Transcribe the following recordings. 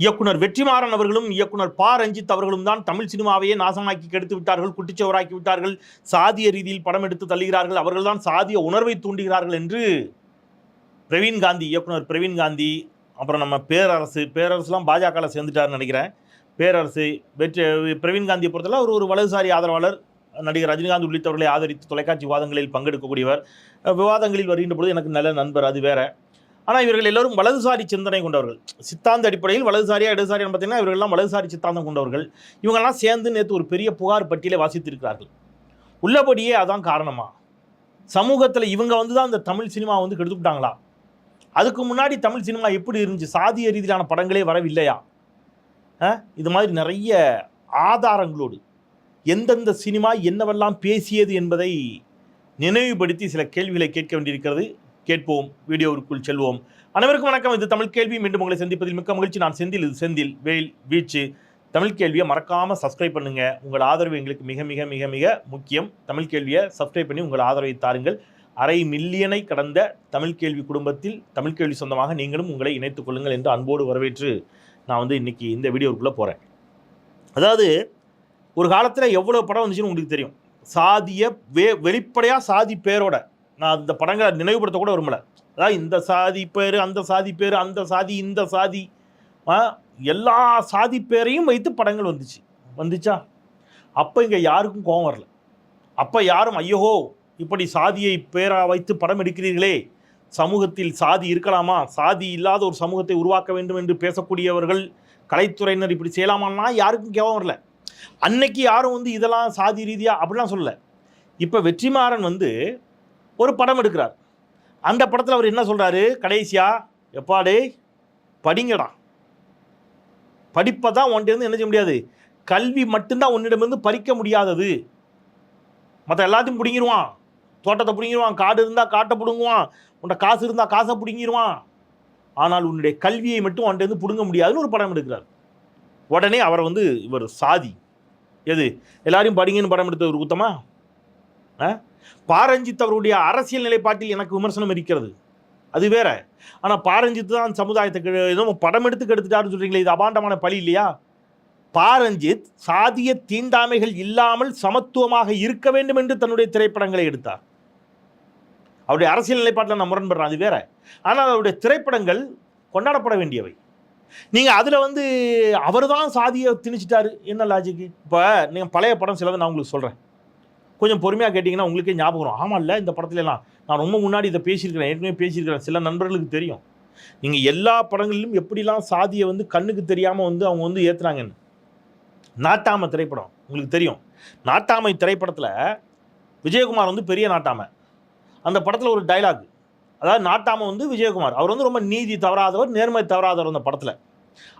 இயக்குனர் வெற்றிமாறன் அவர்களும் இயக்குனர் பா. ரஞ்சித் அவர்களும் தான் தமிழ் சினிமாவையே நாசமாக்கி கெடுத்து விட்டார்கள் குட்டிச்சவராக்கி விட்டார்கள் சாதிய ரீதியில் படம் எடுத்து தள்ளுகிறார்கள் அவர்கள் தான் சாதிய உணர்வை தூண்டுகிறார்கள் என்று பிரவீன் காந்தி இயக்குனர் பிரவீன் காந்தி அப்புறம் நம்ம பேரரசு பேரரசுலாம் பாஜகவில் சேர்ந்துட்டாருன்னு நினைக்கிறேன். பேரரசு வெற்றி பிரவீன் காந்தியை பொறுத்தவரை அவர் ஒரு வலதுசாரி ஆதரவாளர் நடிகர் ரஜினிகாந்த் உள்ளிட்டவர்களை ஆதரித்து தொலைக்காட்சி விவாதங்களில் பங்கெடுக்கக்கூடியவர். விவாதங்களில் வருகின்ற பொழுது எனக்கு நல்ல நண்பர் அது வேற. ஆனால் இவர்கள் எல்லோரும் வலதுசாரி சிந்தனை கொண்டவர்கள். சித்தாந்த அடிப்படையில் வலதுசாரியா இடதுசாரியா பார்த்தீங்கன்னா இவர்கள்லாம் வலதுசாரி சித்தாந்தம் கொண்டவர்கள். இவங்கெல்லாம் சேர்ந்து நேற்று ஒரு பெரிய புகார் பட்டியலை வாசித்திருக்கிறார்கள். உள்ளபடியே அதான் காரணமா? சமூகத்தில் இவங்க வந்து தான் இந்த தமிழ் சினிமா வந்து கெடுத்துக்கிட்டாங்களா? அதுக்கு முன்னாடி தமிழ் சினிமா எப்படி இருந்துச்சு? சாதிய ரீதியிலான படங்களே வரவில்லையா? இது மாதிரி நிறைய ஆதாரங்களோடு எந்தெந்த சினிமா என்னவெல்லாம் பேசியது என்பதை நினைவுபடுத்தி சில கேள்விகளை கேட்க வேண்டியிருக்கிறது. கேட்போம் வீடியோவிற்குள் செல்வோம். அனைவருக்கும் வணக்கம். இது தமிழ் கேள்வி. மீண்டும் உங்களை சந்திப்பதில் மிக்க மகிழ்ச்சி. நான் செந்தில். இது செந்தில் வெயில் வீச்சு. தமிழ் கேள்வியை மறக்காமல் சப்ஸ்கிரைப் பண்ணுங்க. உங்கள் ஆதரவு எங்களுக்கு மிக மிக மிக மிக முக்கியம். தமிழ் கேள்வியை சப்ஸ்கிரைப் பண்ணி உங்கள் ஆதரவை தாருங்கள். அரை மில்லியனை கடந்த தமிழ் கேள்வி குடும்பத்தில் தமிழ் கேள்வி சொந்தமாக நீங்களும் உங்களை இணைத்துக் கொள்ளுங்கள் என்று அன்போடு வரவேற்று நான் வந்து இன்னைக்கு இந்த வீடியோவுக்குள்ளே போகிறேன் அதாவது ஒரு காலத்தில் எவ்வளோ படம் வந்துச்சுன்னு உங்களுக்கு தெரியும். சாதிய வே வெளிப்படையாக சாதி பேரோட நான் அந்த படங்களை நினைவுபடுத்த கூட விரும்பல. அதாவது இந்த சாதி பேர் அந்த சாதி பேர் அந்த சாதி இந்த சாதி எல்லா சாதி பேரையும் வைத்து படங்கள் வந்துச்சு. வந்துச்சா? அப்போ இங்கே யாருக்கும் கோபம் வரல. அப்போ யாரும் ஐயோ இப்படி சாதியை பேரா வைத்து படம் எடுக்கிறீர்களே. சமூகத்தில் சாதி இருக்கலாமா? சாதி இல்லாத ஒரு சமூகத்தை உருவாக்க வேண்டும் என்று பேசக்கூடியவர்கள் கலைத்துறையினர் இப்படி செய்யலாமான்னா யாருக்கும் கோபம் வரல. அன்னைக்கு யாரும் வந்து இதெல்லாம் சாதி ரீதியாக அப்படிலாம் சொல்லலை. இப்போ வெற்றிமாறன் வந்து ஒரு படம் எடுக்கிறார். அந்த படத்தில் அவர் என்ன சொல்கிறாரு கடைசியாக எப்பாடே படிங்கடா. படிப்பை தான் உன்கிட்ட என்ன செய்ய முடியாது? கல்வி மட்டும்தான் உன்னிடமிருந்து பறிக்க முடியாதது. மற்ற எல்லாத்தையும் பிடுங்கிடுவான் தோட்டத்தை பிடுங்கிடுவான் காடு இருந்தால் காட்டை பிடுங்குவான். உன்ட காசு இருந்தால் காசை பிடுங்கிடுவான் ஆனால் உன்னுடைய கல்வியை மட்டும் அவன்கிட்ட பிடுங்க முடியாதுன்னு ஒரு படம் எடுக்கிறார். உடனே அவரை வந்து இவர் சாதி. எது? எல்லாரையும் படிங்கன்னு படம் எடுத்தவர் ஒரு குத்தமா? ஆ? பாரஞ்சித் அவருடைய அரசியல் நிலைப்பாட்டில் எனக்கு விமர்சனம் இருக்கிறது. அது வேற. ஆனால் பாரஞ்சித் தான் சமுதாயத்தை ஏதோ படம் எடுத்து கெடுத்துட்டாருன்னு சொல்றீங்களே இது அபாண்டமான பழி இல்லையா? பாரஞ்சித் சாதிய தீண்டாமைகள் இல்லாமல் சமத்துவமாக இருக்க வேண்டும் என்று தன்னுடைய திரைப்படங்களை எடுத்தார். அவருடைய அரசியல் நிலைப்பாட்டில் நான் முரண்படுறேன் அது வேற. ஆனால் அவருடைய திரைப்படங்கள் கொண்டாடப்பட வேண்டியவை. நீங்கள் அதில் வந்து அவர் தான் சாதியை திணிச்சிட்டாரு என்ன லாஜிக்கு இப்போ நீங்கள் பழைய படம் சிலதை நான் உங்களுக்கு சொல்கிறேன் கொஞ்சம் பொறுமையாக கேட்டிங்கன்னா உங்களுக்கே ஞாபகம் வரும். ஆமாம் இல்லை இந்த படத்துலலாம் நான் ரொம்ப முன்னாடி இதை பேசியிருக்கிறேன். ஏற்கனவே பேசியிருக்கிறேன். சில நண்பர்களுக்கு தெரியும். நீங்கள் எல்லா படங்களிலும் எப்படிலாம் சாதியை வந்து கண்ணுக்கு தெரியாமல் வந்து அவங்க வந்து ஏற்றுனாங்கன்னு நாட்டாமை திரைப்படம் உங்களுக்கு தெரியும். நாட்டாமை திரைப்படத்தில் விஜயகுமார் வந்து பெரிய நாட்டாமை. அந்த படத்தில் ஒரு டைலாக் அதாவது நாட்டாமை வந்து விஜயகுமார். அவர் வந்து ரொம்ப நீதி தவறாதவர் நேர்மை தவறாதவர் அந்த படத்தில்.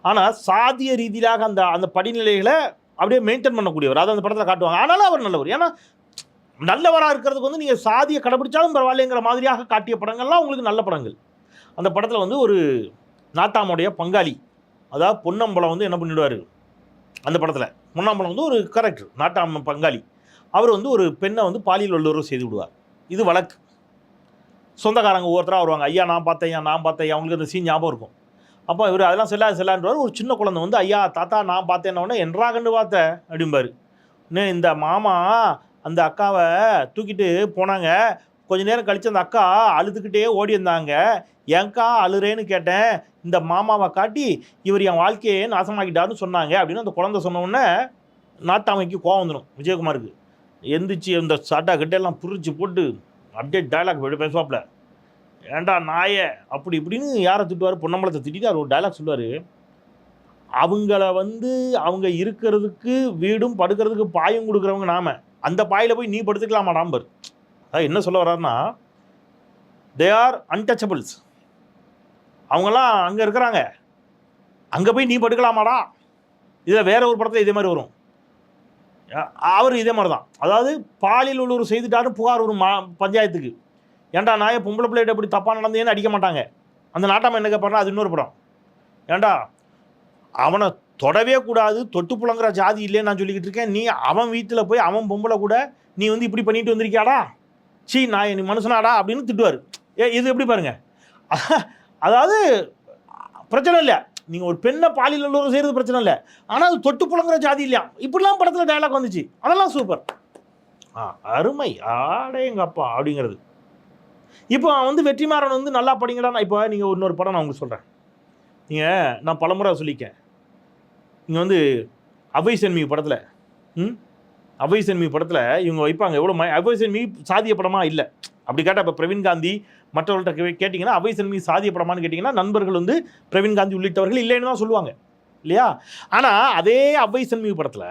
ஆனால் சாதிய ரீதியாக அந்த அந்த படிநிலைகளை அப்படியே மெயின்டைன் பண்ணக்கூடியவர். அதை அந்த படத்தில் காட்டுவாங்க. ஆனாலும் அவர் நல்லவர். ஏன்னா நல்லவராக இருக்கிறதுக்கு வந்து நீங்கள் சாதியை கடைபிடிச்சாலும் பரவாயில்லைங்கிற மாதிரியாக காட்டிய படங்கள்லாம் உங்களுக்கு நல்ல படங்கள். அந்த படத்தில் வந்து ஒரு நாட்டாமுடைய பங்காளி அதாவது பொன்னம்பலம் வந்து என்ன பண்ணிடுவார்? அந்த படத்தில். பொன்னம்பலம் வந்து ஒரு கேரக்டர் நாட்டாம பங்காளி. அவர் வந்து ஒரு பெண்ணை வந்து பாலியல் வல்லுறவு செய்து விடுவார். இது வழக்கு. சொந்தக்காரங்க ஒவ்வொருத்தராக வருவாங்க. ஐயா நான் பார்த்தேன் ஐயா நான் பார்த்தேன் அவங்களுக்கு அந்த சீன் ஞாபகம் இருக்கும். அப்போ இவர் அதெல்லாம் செல்லா செல்லான்றவர் ஒரு சின்ன குழந்தை வந்து ஐயா தாத்தா நான் பார்த்தேன்னொடனே என்றா கண்டு அப்படிம்பார். அப்படிம்பாரு இந்த மாமா அந்த அக்காவை தூக்கிட்டு போனாங்க. கொஞ்ச நேரம் கழித்து அந்த அக்கா அழுதுகிட்டே ஓடி இருந்தாங்க ஏன்க்கா அழுறேன்னு கேட்டேன். இந்த மாமாவை காட்டி இவர் என் வாழ்க்கையே நாசமாக்கிட்டாருன்னு சொன்னாங்க. அப்படின்னு அந்த குழந்தை சொன்னோடனே நாட்டாமைக்கு கோவம் வந்துடும் விஜயகுமாருக்கு. எந்திரிச்சு இந்த சட்டா கிட்டெல்லாம் புரிச்சு போட்டு அப்படியே டைலாக் பேசுவாப்புல. ஏண்டா நாயே? அப்படி இப்படின்னு யாரை திட்டுவார்? பொன்னம்பலத்தை திட்டிட்டு அவர் ஒரு டைலாக் சொல்லுவார். அவங்கள வந்து அவங்க இருக்கிறதுக்கு வீடும் படுக்கிறதுக்கு பாயும் கொடுக்குறவங்க நாம. அந்த பாயில் போய் நீ படுத்துக்கலாமா நாம்பர் அதாவது என்ன சொல்ல வர்றாருன்னா தே ஆர் அன்டச்சபிள்ஸ் அவங்கெல்லாம் அங்கே இருக்கிறாங்க. அங்கே போய் நீ படுக்கலாமாடா? இதில் வேற ஒரு படத்தில் இதே மாதிரி வரும். அவர் இதே மாதிரி தான் அதாவது பாலியல் உள்ளூர் செய்துட்டாருன்னு புகார் வரும் மா பஞ்சாயத்துக்கு. ஏன்டா நாயை பொம்பளை பிள்ளைகிட்ட எப்படி தப்பாக நடந்தேன்னு அடிக்க மாட்டாங்க. அந்த நாட்டாம என்ன கேட்பாருன்னா அது இன்னொரு படம். ஏன்டா அவனை தொடவே கூடாது தொட்டு புலங்குற ஜாதி இல்லைன்னு நான் சொல்லிக்கிட்டு இருக்கேன். நீ அவன் வீட்டில் போய் அவன் பொம்பளை கூட நீ வந்து இப்படி பண்ணிட்டு வந்திருக்கியாடா? சீ நான் என் மனுஷனாடா அப்படின்னு திட்டுவார். ஏ இது எப்படி பாருங்க? அதாவது பிரச்சனை இல்லை. நீங்கள் ஒரு பெண்ணை பாலியல் உறவு செய்கிறது பிரச்சனை இல்லை. ஆனால் அது தொட்டு புழங்குற ஜாதி இல்லையா? இப்படிலாம் படத்தில் டைலாக் வந்துச்சு. அதெல்லாம் சூப்பர் ஆ அருமை. ஆடே எங்கள் அப்பா அப்படிங்கிறது. இப்போ வந்து வெற்றிமாறன் வந்து நல்லா படிங்கடா. நான் இப்போ நீங்கள் இன்னொரு படம் நான் உங்களுக்கு சொல்கிறேன் நீங்கள் நான் பலமுறை சொல்லிக்கேன் இங்கே வந்து அவை சென்மி படத்தில் ம்? அவை சென்மி படத்தில் இவங்க வைப்பாங்க. எவ்வளோ ம அவை சென்மி சாதிய படமாக இல்லை. அப்படி கேட்டால் இப்போ பிரவீன் காந்தி மற்றவர்கள்ட்ட கே- கேட்டிங்கன்னா அவை சென்மி சாதிய படமானு கேட்டிங்கன்னா நண்பர்கள் வந்து பிரவீன் காந்தி உள்ளிட்டவர்கள் இல்லைன்னு தான் சொல்லுவாங்க. இல்லையா? ஆனால் அதே அவை சென்மி படத்தில்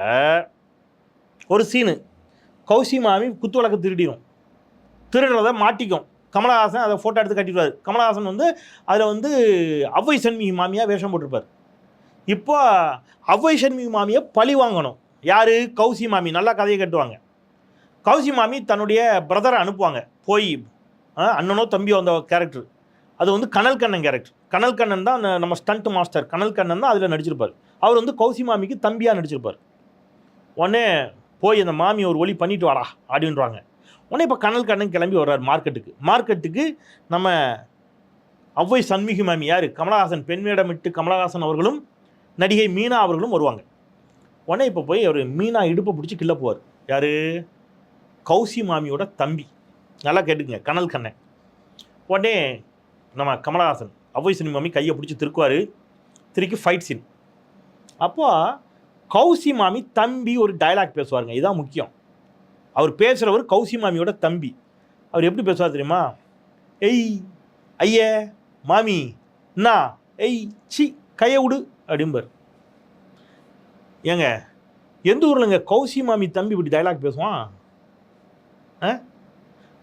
ஒரு சீனு கௌசி மாமி குத்து வழக்கு திருடிடும் திருடுறதை மாட்டிக்கும். கமலஹாசன் அதை ஃபோட்டோ எடுத்து கட்டிடுவார். கமலஹாசன் வந்து அதில் வந்து அவ்வை சண்முகி மாமியாக வேஷம் போட்டிருப்பார். இப்போ அவ்வை சண்முகி மாமியை பழி வாங்கணும். யார்? கௌசி மாமி. நல்லா கதையை கட்டுவாங்க கௌசி மாமி தன்னுடைய பிரதரை அனுப்புவாங்க. போய் அண்ணனோ தம்பியோ அந்த கேரக்டர் அது வந்து கனல் கண்ணன் கேரக்டர் கனல் கண்ணன் தான் அந்த நம்ம ஸ்டண்ட் மாஸ்டர் கனல் கண்ணன் தான் அதில் நடிச்சிருப்பார். அவர் வந்து கௌசி மாமிக்கு தம்பியாக நடிச்சிருப்பார். உடனே போய் அந்த மாமி ஒரு ஒளி பண்ணிட்டு வாடா அப்படின்றாங்க. உடனே இப்போ கனல் கண்ணன் கிளம்பி வர்றார் மார்க்கெட்டுக்கு மார்க்கெட்டுக்கு நம்ம அவ்வை சண்முகி மாமி யார்? கமலஹாசன். பெண் வேடமிட்டு கமலஹாசன் அவர்களும் நடிகை மீனா அவர்களும் வருவாங்க. உடனே இப்போ போய் அவர் மீனா இடுப்பை பிடிச்சி கிள்ள போவார். யார்? கௌசி மாமியோட தம்பி. நல்லா கேட்டுக்குங்க. கனல் கண்ணன். உடனே நம்ம கமலஹாசன் அவ்வை சினி மாமி கையை பிடிச்சி திருக்குவார். திருக்கி ஃபைட் சீன் அப்போ கௌசி மாமி தம்பி ஒரு டயலாக் பேசுவாருங்க. இதுதான் முக்கியம். அவர் பேசுகிறவர் கௌசி மாமியோட தம்பி. அவர் எப்படி பேசுவார் தெரியுமா? எய் ஐயே மாமி என்ன எய் சி கையை விடு அப்படிம்பார் ஏங்க எந்த ஊர்லங்க கௌசி மாமி தம்பி இப்படி டயலாக் பேசுவான்? ஆ?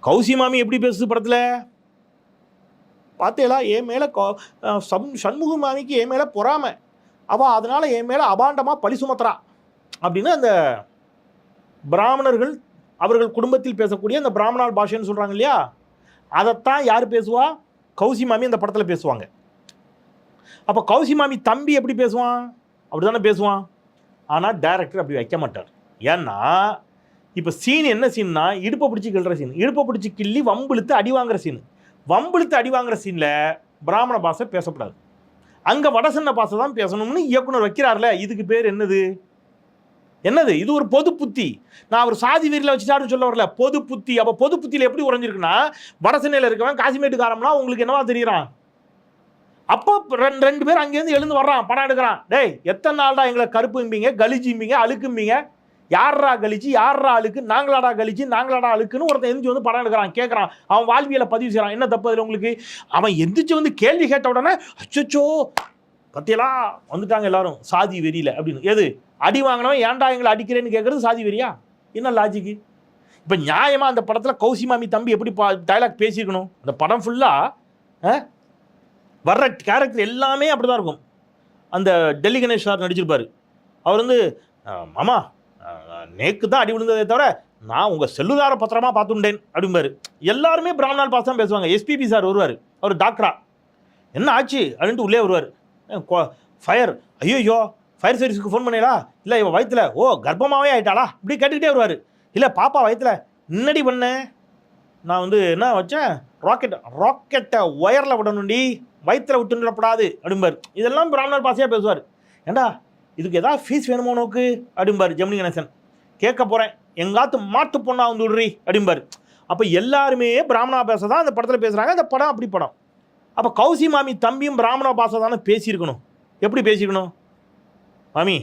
கௌசி மாமி எப்படி பேசுது படத்தில்? பார்த்தேலா என் மேலே சம் சண்முக மாமிக்கு என் மேலே பொறாமை. அவள் அதனால் என் மேலே அபாண்டமாக பழி சுமத்துறா. அப்படின்னு அந்த பிராமணர்கள் அவர்கள் குடும்பத்தில் பேசக்கூடிய அந்த பிராமணால் பாஷைன்னு சொல்கிறாங்க இல்லையா? அதைத்தான் யார் பேசுவா? கௌசி மாமி அந்த படத்தில் பேசுவாங்க. அப்போ கௌசி மாமி தம்பி எப்படி பேசுவான்? அப்படி தானே பேசுவான். ஆனால் டேரக்டர் அப்படி வைக்க மாட்டார். ஏன்னா இப்போ சீன் என்ன சீன்னா இடுப்பை பிடிச்சி கிள்ற சீன் இடுப்பை பிடிச்சி கிள்ளி வம்பிழுத்து அடி வாங்குற சீன் வம்பிழுத்து அடி வாங்குற சீனில் பிராமண பாஷை பேசக்கூடாது அங்கே வடசன்ன பாஷை தான் பேசணும்னு இயக்குனர் வைக்கிறார்ல இதுக்கு பேர் என்னது? என்னது? இது ஒரு பொது புத்தி. நான் ஒரு சாதி வீரில் வச்சுட்டாருன்னு சொல்ல வரல. பொது புத்தி. அப்போ பொது புத்தியில் எப்படி உறைஞ்சிருக்குன்னா வடசென்னையில் இருக்கவன் காசிமேட்டுக்காரம்னா உங்களுக்கு என்னவா தெரியறான்? அப்போ ரெண்டு ரெண்டு பேர் அங்கேருந்து எழுந்து வர்றான் படம் எடுக்கிறான். டேய் எத்தனை நாள்டா எங்களை கருப்பும்பீங்க கலிஜிம்பீங்க அழுக்கும்பீங்க? யார்ரா கழிச்சு யார்ரா அழுக்கு? நாங்களாடா கழிச்சு நாங்களாடா அழுக்குன்னு ஒருத்தன் எந்திரிச்சு வந்து படம் எடுக்கிறான் கேட்குறான். அவன் வாழ்வியலை பதிவு செய்கிறான். என்ன தப்பு அதில் உங்களுக்கு? அவன் எந்திரிச்சு வந்து கேள்வி கேட்ட உடனே அச்சோ பத்தியலா? வந்துட்டாங்க எல்லாரும். சாதி வெறியில அப்படின்னு. எது? அடி வாங்கினவன் ஏன்டா எங்களை அடிக்கிறேன்னு கேட்குறது சாதி வெறியா? என்ன லாஜிக்கு இப்போ நியாயமாக அந்த படத்தில் கௌசி மாமி தம்பி எப்படி பா டைலாக் பேசியிருக்கணும்? அந்த படம் ஃபுல்லாக வர்ற கேரக்டர் எல்லாமே அப்படி தான் இருக்கும். அந்த டெல்லி கணேஷ் சார் நடிச்சிருப்பார். அவர் வந்து மாமா நேக்கு தான் அடி விழுந்ததே தவிர நான் உங்கள் செல்லுதார பத்திரமா பார்த்துட்டேன் அப்படிம்பாரு. எல்லாருமே பிராமணால் பாஸ் தான் பேசுவாங்க. எஸ்பிபி சார் வருவார். அவர் டாக்டரா என்ன ஆச்சு? அப்படின்ட்டு உள்ளே வருவார். ஃபயர் ஐயோயோ ஃபயர் சர்வீஸுக்கு ஃபோன் பண்ணீங்களா இல்லை இவன் வயித்துல ஓ கர்ப்பமாகவே ஆயிட்டாளா? இப்படி கேட்டுக்கிட்டே வருவார். இல்லை பாப்பா வயித்துல முன்னாடி பண்ணேன் நான் வந்து என்ன வச்சேன்? ராக்கெட் ராக்கெட்டை ஒயரில் விடணும்டி. வயித்துல விட்டுன்றப்படாது அப்படிம்பார். இதெல்லாம் பிராமணர் பாசையாக பேசுவார். ஏண்டா இதுக்கு எதாவது ஃபீஸ் வேணுமோ நோக்கு அப்படிம்பார் ஜெமினி கணேசன். கேட்க போகிறேன் எங்காத்து மாட்டு பொண்ணா வந்து விடுறி அப்படிம்பார். அப்போ எல்லாருமே பிராமணா பாசை தான் அந்த படத்தில் பேசுகிறாங்க அந்த படம் அப்படி படம். அப்போ கௌசி மாமி தம்பியும் பிராமண பாஷை தானே பேசியிருக்கணும். எப்படி பேசியிருக்கணும்? மாமி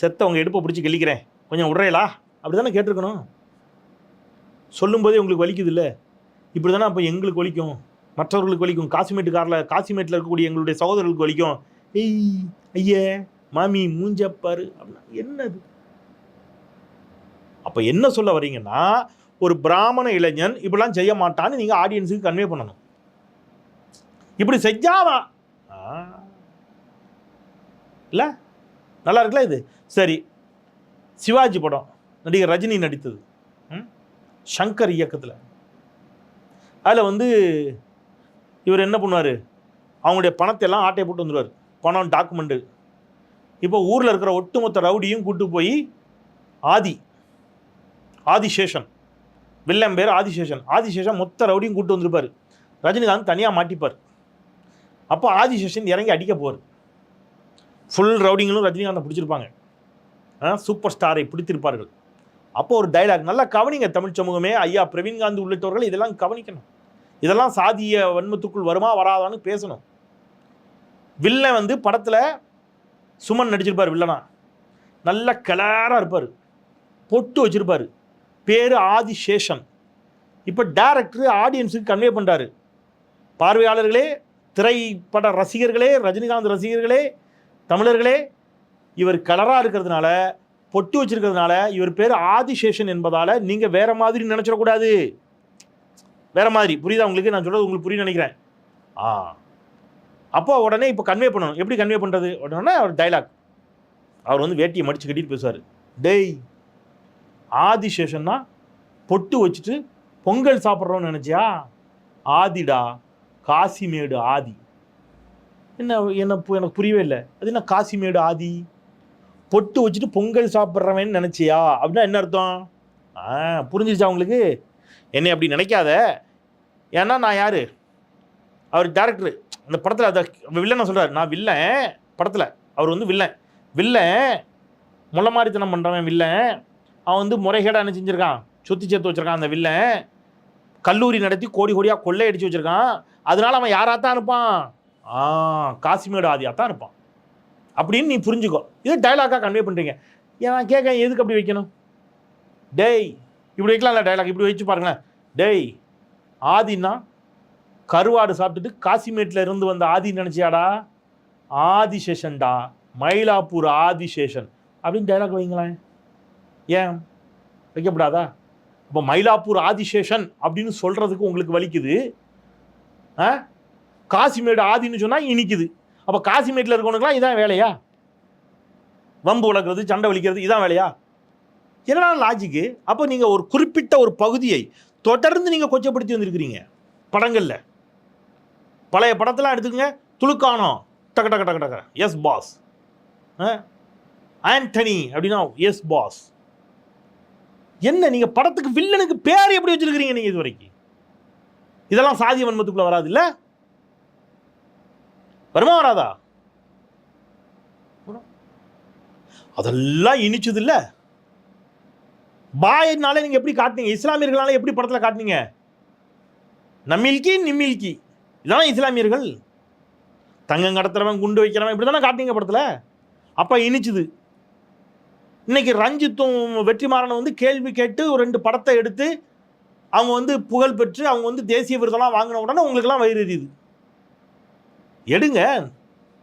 செத்த உங்கள் இடுப்பை பிடிச்சி கிள்ளிக்கிறேன். கொஞ்சம் விட்றீங்களா அப்படி தானே கேட்டிருக்கணும். சொல்லும்போதே உங்களுக்கு வலிக்குது இல்லை இப்படி தானே அப்போ எங்களுக்கு வலிக்கும்? மற்றவர்களுக்கு வலிக்கும். காசிமேட்டுக்காரில் காசிமேட்டில் இருக்கக்கூடிய எங்களுடைய சகோதரர்களுக்கு வலிக்கும். ஏய் ஐயே மாமி மூஞ்சப்பாரு அப்படின்னா என்னது? அப்போ என்ன சொல்ல வரீங்கன்னா ஒரு பிராமண இளைஞன் இப்படிலாம் செய்ய மாட்டான்னு நீங்கள் ஆடியன்ஸுக்கு கன்வே பண்ணணும். இப்படி செஞ்சாவா? இல்லை? நல்லா இருக்குல்ல இது? சரி. சிவாஜி படம். நடிகர் ரஜினி நடித்தது. ம்? சங்கர் இயக்கத்தில். அதில் வந்து இவர் என்ன பண்ணுவார்? அவங்களுடைய பணத்தை எல்லாம் ஆட்டையை போட்டு வந்துடுவார் பணம் டாக்குமெண்ட்டு இப்போ ஊரில் இருக்கிற ஒட்டுமொத்த ரவுடியும் கூட்டு போய் ஆதி ஆதிசேஷன். வில்லம் பேர் ஆதிசேஷன். ஆதிசேஷன் மொத்த ரவுடியும் கூட்டு வந்திருப்பார். ரஜினிகாந்த் தனியாக மாட்டிப்பார். அப்போ ஆதிசேஷன் இறங்கி அடிக்க போவார். ஃபுல் ரவுடிங்களும் ரஜினிகாந்தை பிடிச்சிருப்பாங்க. சூப்பர் ஸ்டாரை பிடித்திருப்பார்கள். அப்போ ஒரு டைலாக் நல்லா கவனிங்க தமிழ் சமூகமே. ஐயா பிரவீன்காந்த் உள்ளிட்டவர்கள் இதெல்லாம் கவனிக்கணும். இதெல்லாம் சாதிய வன்மத்துக்குள் வருமா வராதான்னு பேசணும். வில்லன் வந்து படத்தில் சுமன் நடிச்சிருப்பார் வில்லனா. நல்ல கலராக இருப்பார். பொட்டு வச்சுருப்பார். பேர் ஆதிசேஷன். இப்போ டேரக்டர் ஆடியன்ஸுக்கு கன்வே பண்ணுறாரு பார்வையாளர்களே திரைப்பட ரசிகர்களே ரஜினிகாந்த் ரசிகர்களே தமிழர்களே இவர் கலராக இருக்கிறதுனால பொட்டு வச்சுருக்கிறதுனால இவர் பேர் ஆதிசேஷன் என்பதால் நீங்கள் வேறு மாதிரி நினச்சிடக்கூடாது. வேற மாதிரி. புரியுதா உங்களுக்கு? நான் சொல்கிறது உங்களுக்கு புரியும் நினைக்கிறேன். ஆ. அப்போ உடனே இப்போ கன்வே பண்ணணும். எப்படி கன்வே பண்ணுறது உடனே அவர் டைலாக் அவர் வந்து வேட்டியை மடித்து கட்டிட்டு பேசுவார். டேய் ஆதிசேஷன்னா பொட்டு வச்சுட்டு பொங்கல் சாப்பிட்றோன்னு நினச்சியா? ஆதிடா காசிமேடு ஆதி. என்ன என்ன பு- எனக்கு புரியவே இல்லை. அது என்ன காசிமேடு ஆதி? பொட்டு வச்சுட்டு பொங்கல் சாப்பிட்றவன் நினச்சியா? அப்படின்னா என்ன அர்த்தம்? ஆ புரிஞ்சிருச்சா உங்களுக்கு? என்னை அப்படி நினைக்காத. ஏன்னா நான் யார்? அவர் டேரக்டர் அந்த படத்தில் அதை வில்லனை சொல்கிறார் நான் வில்லன் படத்தில். அவர் வந்து வில்லன் வில்லன் முள்ள மாதிரித்தனம் பண்ணுறவன் வில்லன் அவன் வந்து முறைகேடாக என்ன செஞ்சுருக்கான்? சுற்றி சேர்த்து வச்சுருக்கான் அந்த வில்லன் கல்லூரி நடத்தி கோடி கோடியாக கொள்ளை அடித்து வச்சுருக்கான். அதனால அவன் யாராக தான் இருப்பான்? ஆ காசிமேடு ஆதியாக தான் இருப்பான். அப்படின்னு நீ புரிஞ்சுக்கோ. இது டைலாக்காக கன்வே பண்ணுறீங்க ஏன் கேட்க எதுக்கு அப்படி வைக்கணும்? டேய் இப்படி வைக்கலாம்ல டைலாக் இப்படி வச்சு பாருங்களேன். டேய் ஆதின்னா கருவாடு சாப்பிட்டுட்டு காசிமேட்டில் இருந்து வந்த ஆதி நினச்சியாடா? ஆதிசேஷன்டா. மயிலாப்பூர் ஆதிசேஷன். அப்படின்னு டைலாக் வைங்களேன். ஏன்? வைக்கப்படாதா? இப்போ மயிலாப்பூர் ஆதிசேஷன் அப்படின்னு சொல்கிறதுக்கு உங்களுக்கு வலிக்குது. ஆ? காசிமேடு ஆதின்னு சொன்னால் இனிக்குது அப்போ காசிமேட்டில் இருக்கவனுக்குலாம் இதான் வேலையா? வம்பு வளர்க்குறது சண்டை வலிக்கிறது இதான் வேலையா? என்னடா லாஜிக்கு அப்போ நீங்கள் ஒரு குறிப்பிட்ட ஒரு பகுதியை தொடர்ந்து நீங்கள் கொச்சப்படுத்தி வந்திருக்கிறீங்க படங்களில். பழைய படத்தெல்லாம் எடுத்துக்கங்க. துளுக்கானோ டக்கு டக்கு டக்கு டக்கு எஸ் பாஸ் ஆண்டனி அப்படின்னா எஸ் பாஸ் என்ன நீங்கள் படத்துக்கு வில்லனுக்கு பேர் எப்படி வச்சுருக்கிறீங்க நீங்கள் இது வரைக்கும் இதெல்லாம் சாதிய வன்மத்துக்குள்ளே வராது இல்லை வருமா வராதா? அதெல்லாம் இனிச்சது இல்லை பாயினால நீங்கள் எப்படி காட்டினீங்க? இஸ்லாமியர்களால எப்படி படத்தில் காட்டினீங்க? நம்மில்கி நிம்மில்கி. இதெல்லாம் இஸ்லாமியர்கள்? தங்கம் கடத்துறவன் குண்டு வைக்கிறவன் இப்படி தானே காட்டினீங்க படத்தில்? அப்போ இனிச்சுது. இன்னைக்கு ரஞ்சித்தும் வெற்றிமாறனும் வந்து கேள்வி கேட்டு ஒரு ரெண்டு படத்தை எடுத்து அவங்க வந்து புகழ் பெற்று அவங்க வந்து தேசிய விருதெல்லாம் வாங்கின உடனே உங்களுக்கெல்லாம் வயிறு எரியுது. எடுங்க.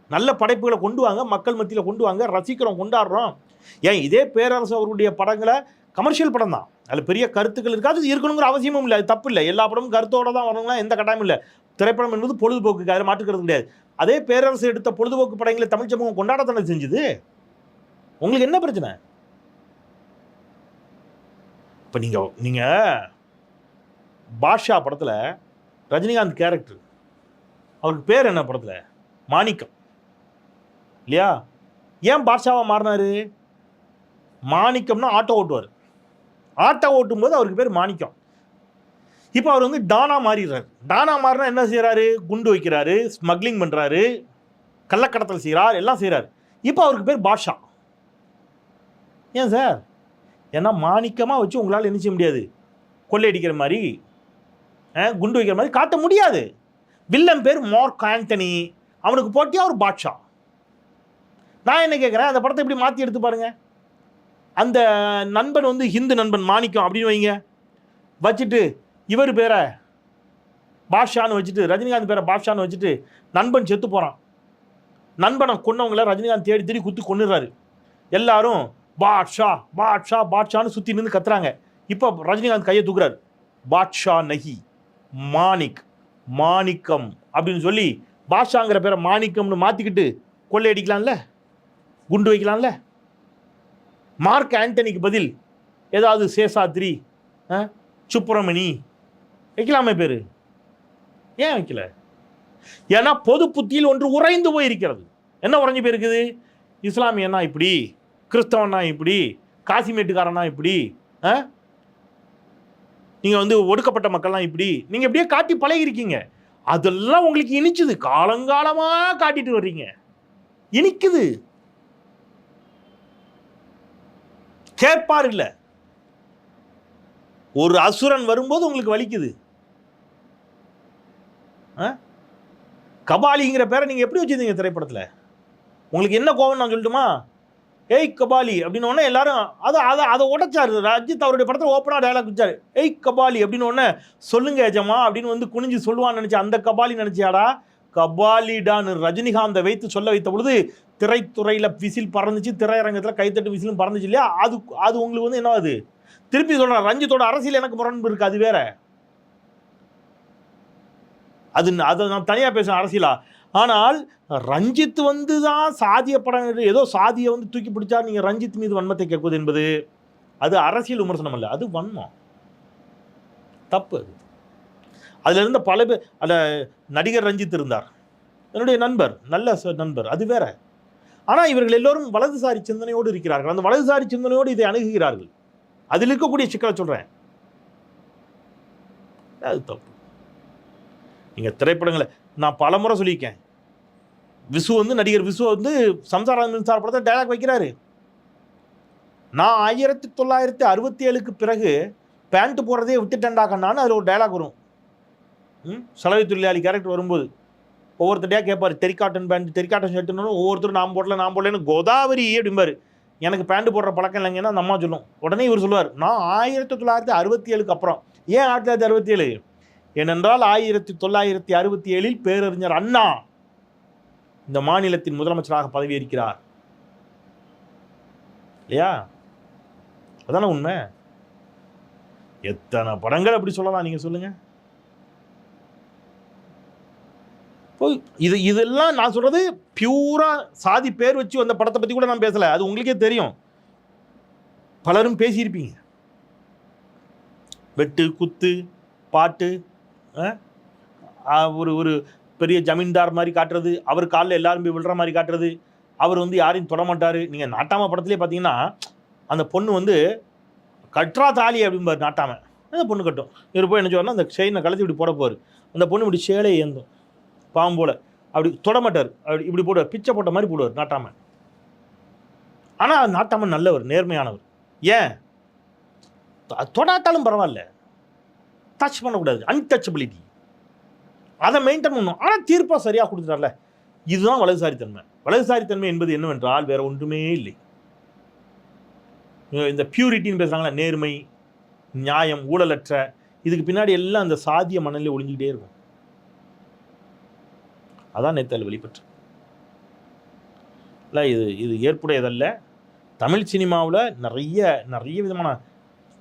நல்ல படைப்புகளை கொண்டு வாங்க. மக்கள் மத்தியில் கொண்டு வாங்க. ரசிக்கிறோம் கொண்டாடுறோம். ஏன் இதே பேரரசு அவருடைய படங்களை கமர்ஷியல் படம் தான். அதில் பெரிய கருத்துக்கள் இருக்காது இருக்கணுங்கிற அவசியமும் இல்லை. அது தப்பு இல்லை. எல்லா படமும் கருத்தோடு தான் வரணும்னா எந்த கட்டாயமும் இல்லை. திரைப்படம் என்பது பொழுதுபோக்கு அதில் மாற்றுக்கிறது கிடையாது. அதே பேரரசு எடுத்த பொழுதுபோக்கு படங்களை தமிழ் சமூகம் கொண்டாடத்தானே செஞ்சுது? உங்களுக்கு என்ன பிரச்சனை? இப்போ நீங்கள் நீங்கள் பாஷா படத்தில் ரஜினிகாந்த் கேரக்டர் அவருக்கு பேர் என்ன படத்தில்? மாணிக்கம். இல்லையா? ஏன் பாட்ஷாவாக மாறினாரு? மாணிக்கம்னா ஆட்டோ ஓட்டுவார். ஆட்டோ ஓட்டும்போது அவருக்கு பேர் மாணிக்கம். இப்போ அவர் வந்து டானா மாறிடுறாரு. டானா மாறினா என்ன செய்கிறாரு குண்டு வைக்கிறாரு ஸ்மக்லிங் பண்ணுறாரு கள்ளக்கடத்தல் செய்கிறார் எல்லாம் செய்கிறார் இப்போ அவருக்கு பேர் பாட்ஷா ஏன் சார்? ஏன்னா மாணிக்கமாக வச்சு உங்களால் என்ன செய்ய முடியாது? கொள்ளையடிக்கிற மாதிரி குண்டு வைக்கிற மாதிரி காட்ட முடியாது. வில்லன் பேர் மார்க் ஆண்டனி. அவனுக்கு போட்டியாக ஒரு பாட்ஷா. நான் என்ன கேட்குறேன் அந்த படத்தை இப்படி மாற்றி எடுத்து பாருங்கள் அந்த நண்பன் வந்து ஹிந்து நண்பன் மாணிக்கம் அப்படின்னு வைங்க. வச்சுட்டு இவர் பேரை பாட்ஷான்னு வச்சுட்டு ரஜினிகாந்த் பேரை பாட்ஷான்னு வச்சுட்டு நண்பன் செத்து போகிறான் நண்பனை கொன்னவங்கள ரஜினிகாந்த் தேடி தேடி குத்து கொண்டுடுறாரு எல்லாரும் பாட்ஷா பாட்ஷா பாட்ஷான்னு சுற்றி நின்று கத்துறாங்க. இப்போ ரஜினிகாந்த் கையை தூக்குறாரு. பாட்ஷா நஹி மாணிக் மாணிக்கம் அப்படின்னு சொல்லி பாஷாங்கிற பேரை மாணிக்கம்னு மாற்றிக்கிட்டு கொள்ளையடிக்கலாம்ல குண்டு வைக்கலாம்ல? மார்க் ஆண்டனிக்கு பதில் ஏதாவது சேஷாத்ரி ஆ, சுப்பிரமணி வைக்கலாமே பேர்? ஏன் வைக்கல? ஏன்னா பொது புத்தியில் ஒன்று உறைந்து போயிருக்கிறது. என்ன உறைஞ்சு போயிருக்குது? இஸ்லாமியன்னா இப்படி கிறிஸ்தவனா இப்படி காசிமேட்டுக்காரனா இப்படி ஆ? நீங்கள் வந்து ஒடுக்கப்பட்ட மக்கள்லாம் இப்படி நீங்கள் இப்படியே காட்டி பழகிருக்கீங்க அதெல்லாம் உங்களுக்கு இனிச்சுது. காலங்காலமாக காட்டிட்டு வர்றீங்க. இனிக்குது. கேட்பார் இல்லை. ஒரு அசுரன் வரும்போது உங்களுக்கு வலிக்குது. ஆ? கபாலிங்கிற பேரை நீங்கள் எப்படி வச்சிருந்தீங்க திரைப்படத்தில்? உங்களுக்கு என்ன கோவம் நான் சொல்லட்டுமா? ஏய் கபாலி அப்படின்னு உடனே எல்லாரும் அதை அதை அதை உடைச்சாரு. ரஜித் அவருடைய படத்தில் ஓப்பனாக டயலாக் வச்சார் ஏய் கபாலி அப்படின்னு உடனே சொல்லுங்க எஜமா அப்படின்னு வந்து குனிஞ்சு சொல்லுவான்னு நினச்சி அந்த கபாலி நினச்சியாடா? கபாலிடான்னு ரஜினிகாந்தை வைத்து சொல்ல வைத்த பொழுது திரைத்துறையில் விசில் பறந்துச்சு திரையரங்கத்தில் கைத்தட்டு விசிலும் பறந்துச்சு இல்லையா? அது அது உங்களுக்கு வந்து என்ன அது திருப்பி சொல்கிறேன் ரஞ்சித்தோட அரசியல் எனக்கு முரண்பு இருக்கு அது வேற. அது அதை நான் தனியாக பேசுகிறேன் அரசியலா. ஆனால் ரஞ்சித் வந்து தான் சாதிய படம் ஏதோ சாதியை வந்து தூக்கி பிடிச்சா நீங்கள் ரஞ்சித் மீது வன்மத்தை கேட்குது என்பது அது அரசியல் விமர்சனம் அல்ல அது வன்மம். தப்பு அது. அதில் இருந்த பல பேர் அதில் நடிகர் ரஞ்சித் இருந்தார். என்னுடைய நண்பர் நல்ல ச- நண்பர் அது வேற. ஆனால் இவர்கள் எல்லோரும் வலதுசாரி சிந்தனையோடு இருக்கிறார்கள். அந்த வலதுசாரி சிந்தனையோடு இதை அணுகுகிறார்கள். அதில் இருக்கக்கூடிய சிக்கலை சொல்கிறேன் அது தப்பு. நீங்கள் திரைப்படங்களை நான் பலமுறை சொல்லியிருக்கேன். விசு வந்து நடிகர் விசு வந்து சம்சார மின்சார படத்தை டைலாக் வைக்கிறாரு. நான் ஆயிரத்தி தொள்ளாயிரத்தி அறுபத்தி ஏழுக்கு பிறகு பேண்ட்டு போடுறதே விட்டுட்டேன்டா கண்ணான்னு அதில் ஒரு டைலாக் வரும். சலவை தொழிலாளி கேரக்டர் வரும்போது ஒவ்வொருத்தடையாக கேட்பார் தெரிக்காட்டன் பேண்ட் தெரிக்காட்டன் ஷர்ட்டுன்னு ஒவ்வொருத்தரும் நான் போடல நான் போடலன்னு கோதாவரி அப்படிம்பாரு. எனக்கு பேண்ட் போடுற பழக்கம் இல்லைங்கன்னா அந்த அம்மா சொல்லும். உடனே இவர் சொல்லுவார் நான் ஆயிரத்தி தொள்ளாயிரத்தி அறுபத்தி ஏழுக்கு அப்புறம் ஏன் ஆயிரத்தி தொள்ளாயிரத்தி அறுபத்தி ஏழு ஏனென்றால் ஆயிரத்தி தொள்ளாயிரத்தி அறுபத்தி ஏழில் பேரறிஞர் அண்ணா இந்த மாநிலத்தின் முதலமைச்சராக பதவியேற்கிறார். இல்லையா? அதான உண்மை? எத்தனை படங்கள் அப்படி சொல்லலாம் நீங்கள் சொல்லுங்கள் போய் இது இதெல்லாம் நான் சொல்றது பியூரா சாதி பேர் வச்சு வந்த படத்தை பற்றி கூட நான் பேசலை. அது உங்களுக்கே தெரியும். பலரும் பேசியிருப்பீங்க. வெட்டு குத்து பாட்டு ஒரு ஒரு பெரிய ஜமீன்தார் மாதிரி காட்டுறது அவர் காலில் எல்லாரும் போய் விழுற மாதிரி காட்டுறது அவர் வந்து யாரையும் தொட மாட்டார். நீங்கள் நாட்டாம படத்துலேயே பார்த்தீங்கன்னா அந்த பொண்ணு வந்து கற்றா தாலி அப்படிம்பார் நாட்டாம. அந்த பொண்ணு கட்டும். இவர் போய் என்ன சொன்னால் அந்த செயினை கலத்தி இப்படி போட போவார். அந்த பொண்ணு இப்படி சேலை ஏந்தும். பாம்போல. அப்படி தொடமாட்டார். அப்படி இப்படி போடுவார். பிச்சை போட்ட மாதிரி போடுவார் நாட்டாமன். ஆனால் நாட்டாமன் நல்லவர் நேர்மையானவர். ஏன்? தொடாட்டாலும் பரவாயில்ல. டச் பண்ணக்கூடாது. அன்டச்சபிலிட்டி அதை மெயின்டைன் பண்ணணும். ஆனால் தீர்ப்பாக சரியாக கொடுத்துட்டார்ல. இதுதான் வலதுசாரித்தன்மை. வலதுசாரித்தன்மை என்பது என்னவென்றால் வேற ஒன்றுமே இல்லை. இந்த பியூரிட்டின்னு பேசுகிறாங்களா நேர்மை நியாயம் ஊழலற்ற இதுக்கு பின்னாடி எல்லாம் அந்த சாதிய மணலில் ஒளிஞ்சிக்கிட்டே இருக்கும். அதான் நேத்தால் வெளிப்பட்டு இல்லை இது இது ஏற்புடையதல்ல. தமிழ் சினிமாவில் நிறைய நிறைய விதமான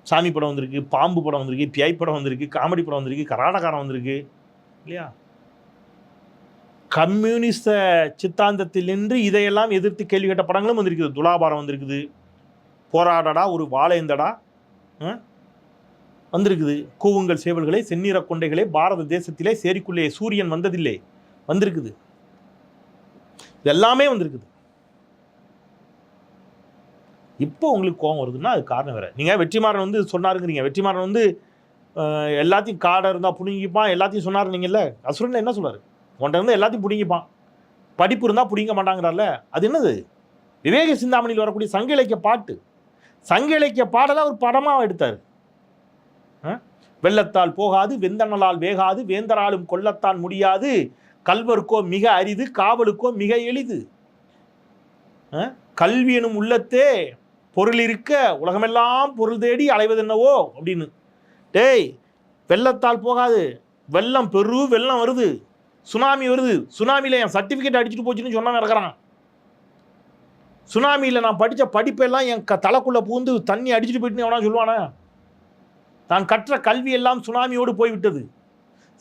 சாமி படம் வந்திருக்கு பாம்பு படம் வந்திருக்கு பியாய் படம் வந்திருக்கு காமெடி படம் வந்திருக்கு கராடகாரம் வந்திருக்கு இல்லையா? கம்யூனிஸ்ட சித்தாந்தத்திலின்றி இதையெல்லாம் எதிர்த்து கேள்வி கேட்ட படங்களும் வந்திருக்குது. துலாபாரம் வந்திருக்குது. போராடடா ஒரு வாழைந்தடா ஆ? வந்திருக்குது. கூவுங்கள் சேவல்களே செந்நிற கொண்டைகளே பாரத தேசத்திலே சேரிக்குள்ளே சூரியன் வந்ததில்லை. வந்திருக்குது. இது எல்லாமே வந்திருக்குது. இப்போ உங்களுக்கு கோவம் வருதுன்னா அது காரணம் வேற. நீங்கள் வெற்றிமாறன் வந்து சொன்னாருங்கிறீங்க. வெற்றிமாறன் வந்து எல்லாத்தையும் காடை இருந்தால் பிடுங்கிப்பான் எல்லாத்தையும் சொன்னாருன்னீங்கல்ல? அசுரன் என்ன சொல்கிறார் உன்ட்ட இருந்து எல்லாத்தையும் பிடுங்கிப்பான். படிப்பு இருந்தால் பிடிங்க மாட்டாங்கிறார்ல? அது என்னது? விவேக சிந்தாமணியில் வரக்கூடிய சங்க இலக்கிய பாட்டு. சங்க இலக்கிய பாடலாம் ஒரு படமாக எடுத்தார். வெள்ளத்தால் போகாது வெந்தனலால் வேகாது வேந்தராலும் கொல்லத்தான் முடியாது கல்வருக்கோ மிக அரிது காவலுக்கோ மிக எளிது. கல்வி எனும் உள்ளத்தே பொருள் இருக்க உலகமெல்லாம் பொருள் தேடி அலைவதென்னவோ அப்படின்னு. டேய் வெள்ளத்தால் போகாது. வெள்ளம் பெரு வெள்ளம் வருது. சுனாமி வருது. சுனாமியில் என் சர்டிஃபிகேட் அடிச்சுட்டு போச்சுன்னு சொன்னவன் இருக்கிறான் சுனாமியில் நான் படித்த படிப்பெல்லாம் என் க தலைக்குள்ளே பூந்து தண்ணி அடிச்சுட்டு போயிட்டுன்னு எவனா சொல்லுவானே? நான் கற்ற கல்வி எல்லாம் சுனாமியோடு போய்விட்டது.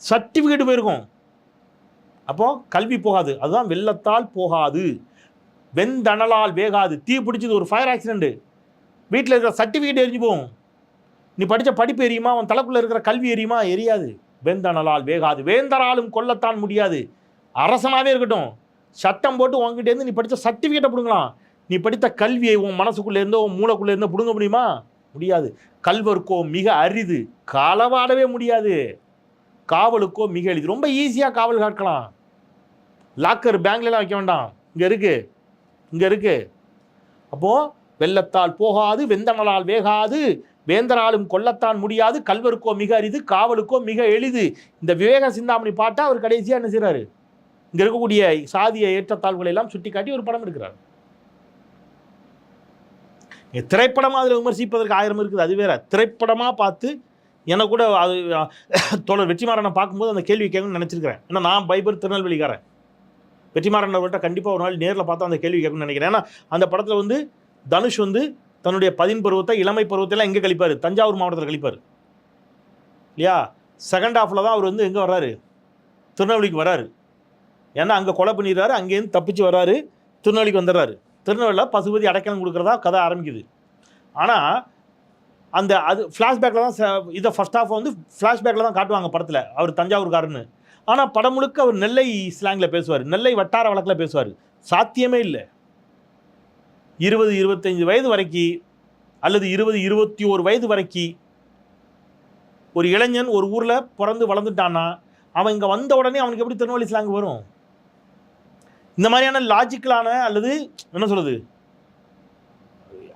சர்டிஃபிகேட் போயிருக்கும். அப்போது கல்வி போகாது. அதுதான் வெள்ளத்தால் போகாது. வெந்தணலால் வேகாது. தீ பிடிச்சது ஒரு ஃபயர் ஆக்சிடெண்ட்டு வீட்டில் இருக்கிற சர்டிஃபிகேட் எரிஞ்சு போகும். நீ படித்த படிப்பு எரியுமா? உன் தலைக்குள்ளே இருக்கிற கல்வி எரியுமா? எரியாது. வெந்தணலால் வேகாது. வேந்தராலும் கொல்லத்தான் முடியாது. அரசனாகவே இருக்கட்டும். சட்டம் போட்டு உங்ககிட்டேருந்து நீ படித்த சர்டிஃபிகேட்டை பிடுங்கலாம். நீ படித்த கல்வியை உன் மனசுக்குள்ளேருந்தோ உன் மூளைக்குள்ளேருந்தோ பிடுங்க முடியுமா? முடியாது. கல்வருக்கோ மிக அரிது. களவாடவே முடியாது. காவலுக்கோ மிக எளிது ரொம்ப ஈஸியாக காவல் காக்கலாம். லாக்கர் பேங்க்லாம் வைக்க வேண்டாம். இங்கே இருக்கு. இங்கே இருக்கு. அப்போது வெள்ளத்தால் போகாது வெந்தமலால் வேகாது வேந்தனாலும் கொல்லத்தான் முடியாது கல்வருக்கோ மிக அரிது காவலுக்கோ மிக எளிது. இந்த விவேக சிந்தாமணி பாட்டை அவர் கடைசியாக என்ன செய்கிறாரு இங்கே இருக்கக்கூடிய சாதிய ஏற்றத்தாழ்வுகளை எல்லாம் சுட்டி காட்டி ஒரு படம் எடுக்கிறார். திரைப்படமாக அதில் விமர்சிப்பதற்கு ஆயிரம் இருக்குது அது வேற. திரைப்படமாக பார்த்து எனக்கு கூட அது தோழர் வெற்றிமாறனை பார்க்கும்போது அந்த கேள்வி கேட்கணும்னு நினச்சிருக்கிறேன். ஏன்னா நான் பைபர் திருநெல்வேலிக்காரன். வெற்றிமாறன் அவர்கிட்ட கண்டிப்பாக ஒரு நாள் நேரில் பார்த்தா அந்த கேள்வி கேட்கணும்னு நினைக்கிறேன். ஏன்னா அந்த படத்தில் வந்து தனுஷ் வந்து தன்னுடைய பதின் பருவத்தை இளமை பருவத்தெல்லாம் எங்கே கழிப்பார்? தஞ்சாவூர் மாவட்டத்தில் கழிப்பார். இல்லையா? செகண்ட் ஹாஃபில் தான் அவர் வந்து எங்கே வர்றாரு? திருநெல்வேலிக்கு வராரு ஏன்னா அங்கே கொலை பண்ணிடுறாரு அங்கேருந்து தப்பிச்சு வர்றாரு திருநெல்வேலிக்கு வந்துடுறாரு. திருநெல்வேலியில் பசுபதி அடைக்கலம் கொடுக்குறதா கதை ஆரம்பிக்குது. ஆனால் அந்த அது ஃப்ளாஷ்பேக்கில் தான் இதை ஃபஸ்ட் ஹாஃப் வந்து ஃப்ளாஷ்பேக்கில் தான் காட்டுவாங்க படத்தில். அவர் தஞ்சாவூர்காரன்னு ஆனால் படம் முழுக்க அவர் நெல்லை ஸ்லாங்கில் பேசுவார். நெல்லை வட்டார வழக்கில் பேசுவார். சாத்தியமே இல்லை. இருபது இருபத்தஞ்சி வயது வரைக்கும் அல்லது இருபது இருபத்தி ஒரு வயது வரைக்கும் ஒரு இளைஞன் ஒரு ஊரில் பிறந்து வளர்ந்துட்டான்னா அவன் இங்கே வந்த உடனே அவனுக்கு எப்படி திருநெல்வேலி ஸ்லாங் வரும்? இந்த மாதிரியான லாஜிக்கலான அல்லது என்ன சொல்கிறது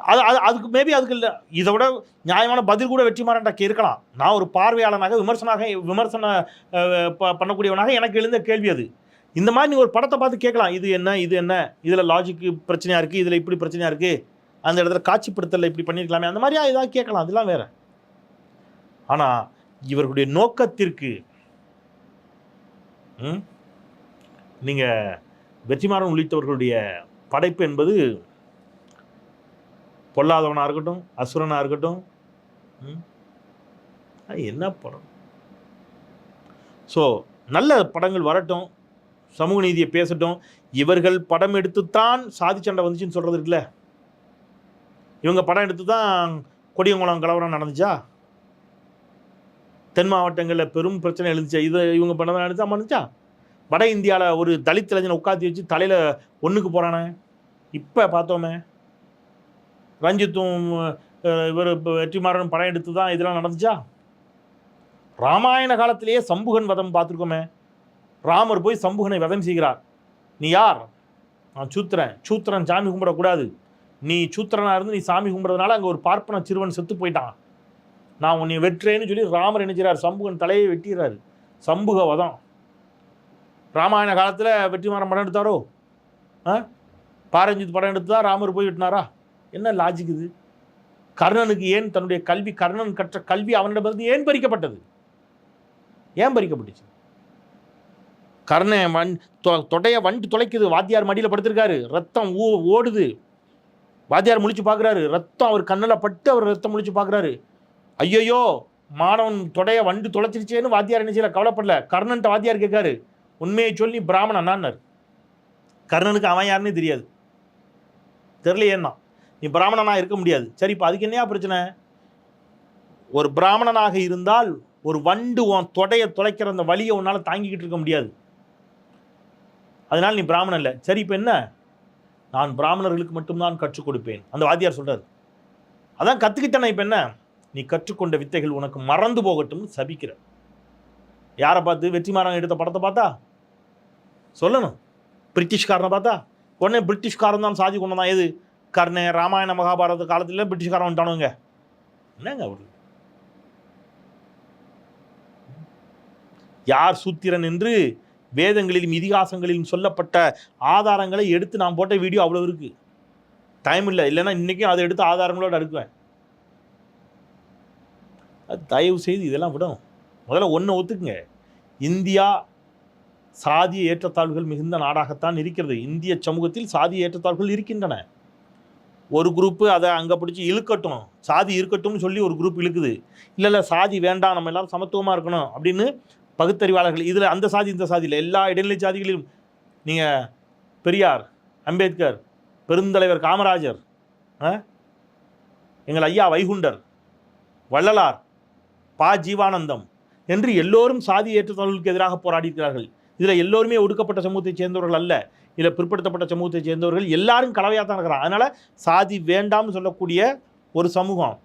அது அது அதுக்கு மேபி அதுக்கு இல்லை. இதை விட நியாயமான பதில் கூட வெற்றிமாறன்டாக்க இருக்கலாம் நான் ஒரு பார்வையாளனாக விமர்சனாக விமர்சன பண்ணக்கூடியவனாக எனக்கு எழுந்த கேள்வி அது. இந்த மாதிரி நீ ஒரு படத்தை பார்த்து கேட்கலாம். இது என்ன இது என்ன? இதில் லாஜிக்கு பிரச்சனையாக இருக்குது இதில் இப்படி பிரச்சனையாக இருக்குது அந்த இடத்துல காட்சிப்படுத்தலை இப்படி பண்ணியிருக்கலாமே அந்த மாதிரியா ஏதாவது கேட்கலாம். அதெல்லாம் வேறு. ஆனால் இவர்களுடைய நோக்கத்திற்கு ம், வெற்றிமாறன் உள்ளிட்டவர்களுடைய படைப்பு என்பது பொல்லாதவனாக இருக்கட்டும் அசுரனாக இருக்கட்டும் ம், அது என்ன படம்? ஸோ நல்ல படங்கள் வரட்டும் சமூக நீதியை பேசட்டும். இவர்கள் படம் எடுத்துத்தான் சாதி சண்டை வந்துச்சுன்னு சொல்கிறது இருக்குல்ல? இவங்க படம் எடுத்து தான் கொடியங்குளம் கலவரம் நடந்துச்சா? தென் மாவட்டங்களில் பெரும் பிரச்சனை எழுந்துச்சா? இது இவங்க படம் தான் எடுத்தா பண்ணுச்சா வட இந்தியாவில் ஒரு தலித் இளைஞனை உட்காந்து வச்சு தலையில் ஒன்றுக்கு போகிறானே இப்போ பார்த்தோமே. ரஞ்சித்தும் இவர் வெற்றிமாறனும் படம் எடுத்து தான் இதெல்லாம் நடந்துச்சா? ராமாயண காலத்திலேயே சம்புகன் வதம் பார்த்துருக்கோமே. ராமர் போய் சம்புகனை வதம் செய்கிறார். நீ யார்? நான் சூத்திரன். சூத்திரன் சாமி கும்பிடக்கூடாது. நீ சூத்திரனாக இருந்து நீ சாமி கும்பிட்றதுனால அங்கே ஒரு பார்ப்பன சிறுவன் செத்து போயிட்டான். நான் உன்னை வெற்றேன்னு சொல்லி ராமர் என்ன சம்புகன் தலையை வெட்டிடுறாரு. சம்புக வதம். ராமாயண காலத்தில் வெற்றிமாறன் படம் எடுத்தாரோ? ஆ பாரஞ்சித் படம் எடுத்து தான் ராமர் போய் வெட்டினாரா? என்ன லாஜிக் இது? கர்ணனுக்கு ஏன் தன்னுடைய கல்வி கர்ணன் கற்ற கல்வி அவனிடமிருந்து ஏன் பறிக்கப்பட்டது? ஏன் பறிக்கப்பட்டுச்சு? கர்ணன் வண் தொ- தொடைய வண்டு துளைக்குது வாத்தியார் மடியில் படுத்திருக்காரு. ரத்தம் ஊ ஓடுது. வாத்தியார் முழிச்சு பார்க்குறாரு. ரத்தம் அவர் கண்ணில் பட்டு அவர் ரத்தம் முழிச்சு பார்க்குறாரு. ஐயையோ மாணவன் தொடைய வண்டு தொலைச்சிருச்சேன்னு வாத்தியார் என்ன செய்யல? கவலைப்படல. கர்ணன்ட்ட வாத்தியார் கேட்காரு உண்மையை சொல்லி பிராமணன் அண்ணான்னார். கர்ணனுக்கு அவன் யாருன்னே தெரியாது. தெரியலையேன்னா. நீ பிராமணனாக இருக்க முடியாது. சரி இப்போ அதுக்கு என்னையா பிரச்சனை? ஒரு பிராமணனாக இருந்தால் ஒரு வண்டு உன் தொடைய துளைக்கிற அந்த வலியை உன்னால் தாங்கிக்கிட்டு இருக்க முடியாது. அதனால் நீ பிராமணன் இல்லை. சரி இப்போ என்ன? நான் பிராமணர்களுக்கு மட்டும்தான் கற்றுக் கொடுப்பேன். அந்த வாத்தியார் சொல்கிறார் அதான் கற்றுக்கிட்டேன் இப்போ என்ன? நீ கற்றுக்கொண்ட வித்தைகள் உனக்கு மறந்து போகட்டும் சபிக்கிற யாரை பார்த்து வெற்றிமாறன் எடுத்த படத்தை பார்த்தா? சொல்லணும். பிரிட்டிஷ்காரனை பார்த்தா? உடனே பிரிட்டிஷ்காரன் தான் சாதி கொண்டதான் எது? கர்ண ராமாயண மகாபாரத காலத்தில் பிரிட்டிஷ்காரன் வந்துட்டானுங்க. என்னங்க அவரு? யார் சூத்திரன் என்று வேதங்களிலும் இதிகாசங்களிலும் சொல்லப்பட்ட ஆதாரங்களை எடுத்து நான் போட்ட வீடியோ அவ்வளோ இருக்கு. டைம் இல்லை. இல்லைன்னா இன்றைக்கும் அதை எடுத்து ஆதாரங்களோடு அடுக்குவேன். அது தயவு செய்து இதெல்லாம் விடும் முதல்ல ஒன்று ஒத்துக்குங்க. இந்தியா சாதிய ஏற்றத்தாழ்வுகள் மிகுந்த நாடாகத்தான் இருக்கிறது. இந்திய சமூகத்தில் சாதிய ஏற்றத்தாழ்வுகள் இருக்கின்றன. ஒரு குரூப்பு அதை அங்கே பிடிச்சி இழுக்கட்டும். சாதி இருக்கட்டும்னு சொல்லி ஒரு குரூப் இழுக்குது. இல்லை இல்லை சாதி வேண்டாம் நம்ம எல்லாரும் சமத்துவமாக இருக்கணும் அப்படின்னு பகுத்தறிவாளர்கள் இதில் அந்த சாதி இந்த சாதி இல்லை. எல்லா இடைநிலை சாதிகளிலும் நீங்கள் பெரியார் அம்பேத்கர் பெருந்தலைவர் காமராஜர் ஆ? எங்கள் ஐயா வைகுண்டர் வள்ளலார் பா. ஜீவானந்தம் என்று எல்லோரும் சாதி ஏற்றத்தாழ்வுகளுக்கு எதிராக போராடி இருக்கிறார்கள் இதில் எல்லோருமே ஒடுக்கப்பட்ட சமூகத்தைச் சேர்ந்தவர்கள் அல்ல. இதில் பிற்படுத்தப்பட்ட சமூகத்தை சேர்ந்தவர்கள் எல்லாரும் கலவையாக தான் இருக்கிறாங்க. அதனால் சாதி வேண்டாம்னு சொல்லக்கூடிய ஒரு சமூகம்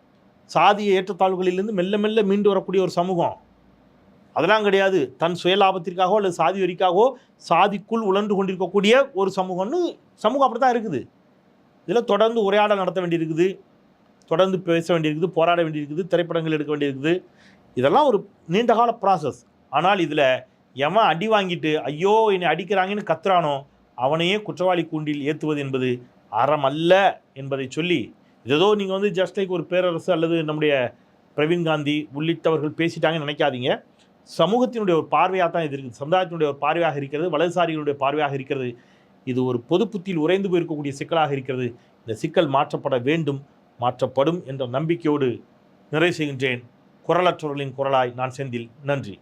சாதிய ஏற்றத்தாழ்வுகளிலிருந்து மெல்ல மெல்ல மீண்டு வரக்கூடிய ஒரு சமூகம் அதெல்லாம் கிடையாது. தன் சுயலாபத்திற்காகவோ அல்லது சாதி வரிக்காகவோ சாதிக்குள் உழன்று கொண்டிருக்கக்கூடிய ஒரு சமூகம்னு சமூகம் அப்படி தான் இருக்குது. இதில் தொடர்ந்து உரையாடல் நடத்த வேண்டியிருக்குது தொடர்ந்து பேச வேண்டியிருக்குது போராட வேண்டியிருக்குது திரைப்படங்கள் எடுக்க வேண்டியிருக்குது. இதெல்லாம் ஒரு நீண்டகால ப்ராசஸ் ஆனால் இதில் எவன் அடி வாங்கிட்டு ஐயோ என்னை அடிக்கிறாங்கன்னு கத்துறானோ அவனையே குற்றவாளி கூண்டில் ஏற்றுவது என்பது அறம் அல்ல என்பதை சொல்லி ஏதோ நீங்கள் வந்து ஜஸ்ட் லைக் ஒரு பேரரசு அல்லது நம்முடைய பிரவீன் காந்தி உள்ளிட்டவர்கள் பேசிட்டாங்கன்னு நினைக்காதீங்க. சமூகத்தினுடைய ஒரு பார்வையாக தான் இது இருக்குது. சமுதாயத்தினுடைய ஒரு பார்வையாக இருக்கிறது வலதுசாரிகளுடைய பார்வையாக இருக்கிறது. இது ஒரு பொது புத்தியில் உறைந்து போயிருக்கக்கூடிய சிக்கலாக இருக்கிறது. இந்த சிக்கல் மாற்றப்பட வேண்டும் மாற்றப்படும் என்ற நம்பிக்கையோடு நிறைவு செய்கின்றேன். குரலற்றவர்களின் குரலாய் நான் செந்தில். நன்றி.